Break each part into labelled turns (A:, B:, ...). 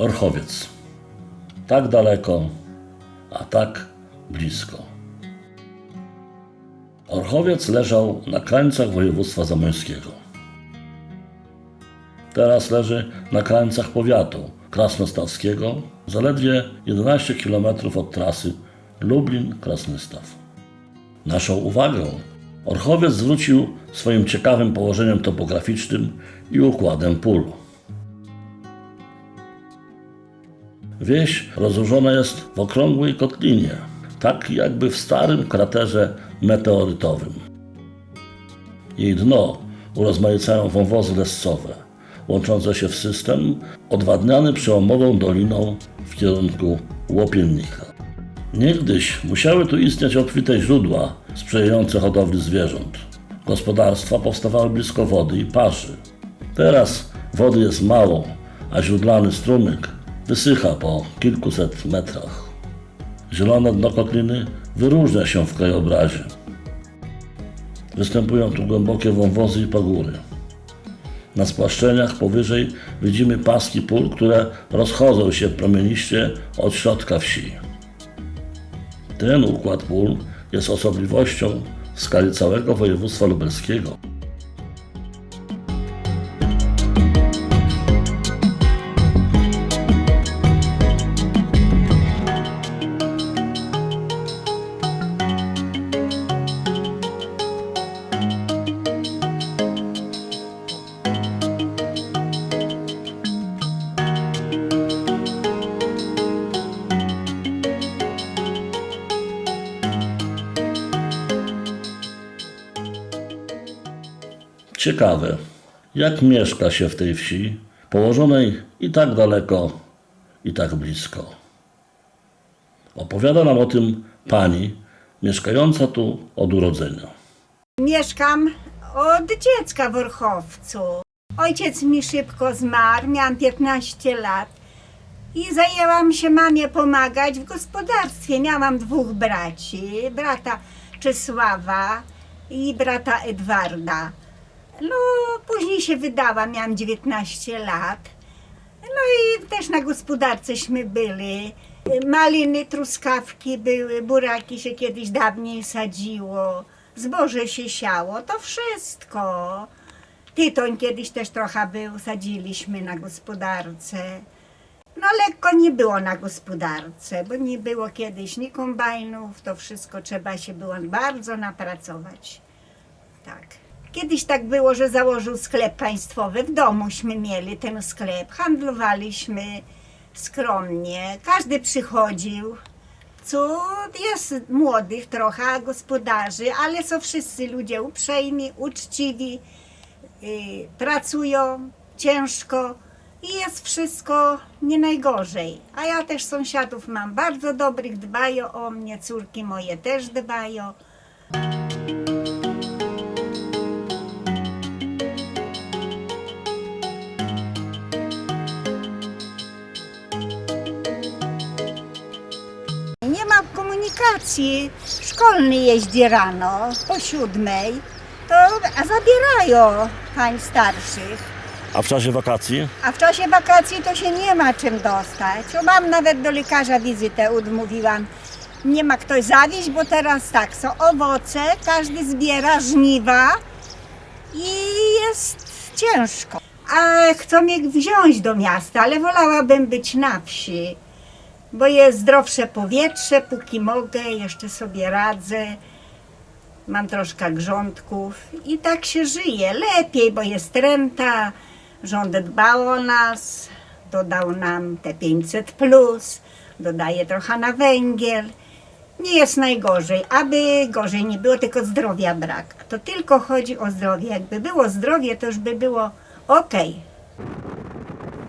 A: Orchowiec. Tak daleko, a tak blisko. Orchowiec leżał na krańcach województwa zamońskiego. Teraz leży na krańcach powiatu krasnostawskiego, zaledwie 11 km od trasy Lublin-Krasnystaw. Naszą uwagę Orchowiec zwrócił swoim ciekawym położeniem topograficznym i układem pól. Wieś rozłożona jest w okrągłej kotlinie, tak jakby w starym kraterze meteorytowym. Jej dno urozmaicają wąwozy lescowe, łączące się w system odwadniany przełomową doliną w kierunku Łopiennika. Niegdyś musiały tu istnieć obfite źródła sprzyjające hodowli zwierząt. Gospodarstwa powstawały blisko wody i paszy. Teraz wody jest mało, a źródlany strumyk wysycha po kilkuset metrach. Zielone dno kotliny wyróżnia się w krajobrazie. Występują tu głębokie wąwozy i pagóry. Na spłaszczeniach powyżej widzimy paski pól, które rozchodzą się promieniście od środka wsi. Ten układ pól jest osobliwością w skali całego województwa lubelskiego. Ciekawe, jak mieszka się w tej wsi, położonej i tak daleko, i tak blisko. Opowiada nam o tym pani, mieszkająca tu od urodzenia.
B: Mieszkam od dziecka w Orchowcu. Ojciec mi szybko zmarł, miałam 15 lat i zajęłam się mamie pomagać w gospodarstwie. Miałam dwóch braci, brata Czesława i brata Edwarda. No, później się wydała, miałam 19 lat. No i też na gospodarceśmy byli. Maliny, truskawki były, buraki się kiedyś dawniej sadziło, zboże się siało, to wszystko. Tytoń kiedyś też trochę był, sadziliśmy na gospodarce. No lekko nie było na gospodarce, bo nie było kiedyś ni kombajnów, to wszystko trzeba się było bardzo napracować. Tak. Kiedyś tak było, że założył sklep państwowy. W domuśmy mieli ten sklep. Handlowaliśmy skromnie. Każdy przychodził. Co jest młodych trochę gospodarzy, ale są wszyscy ludzie uprzejmi, uczciwi, yy, pracują ciężko i jest wszystko nie najgorzej. A ja też sąsiadów mam bardzo dobrych, dbają o mnie, córki moje też dbają. Szkolny jeździ rano po siódmej, to a zabierają pań starszych.
A: A w czasie wakacji?
B: A w czasie wakacji to się nie ma czym dostać. O, mam nawet do lekarza wizytę odmówiłam. Nie ma ktoś zawieźć, bo teraz tak, są owoce, każdy zbiera żniwa i jest ciężko. A chcą mnie wziąć do miasta, ale wolałabym być na wsi, bo jest zdrowsze powietrze, póki mogę, jeszcze sobie radzę. Mam troszkę grządków i tak się żyje. Lepiej, bo jest renta, rząd dbał o nas, dodał nam te 500 plus, dodaje trochę na węgiel. Nie jest najgorzej, aby gorzej nie było, tylko zdrowia brak. To tylko chodzi o zdrowie. Jakby było zdrowie, to już by było ok.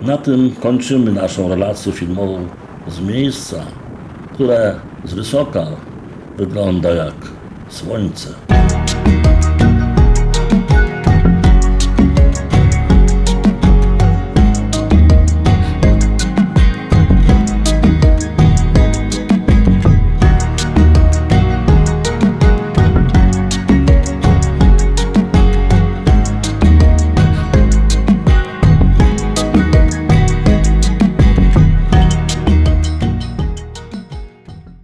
A: Na tym kończymy naszą relację filmową z miejsca, które z wysoka wygląda jak słońce.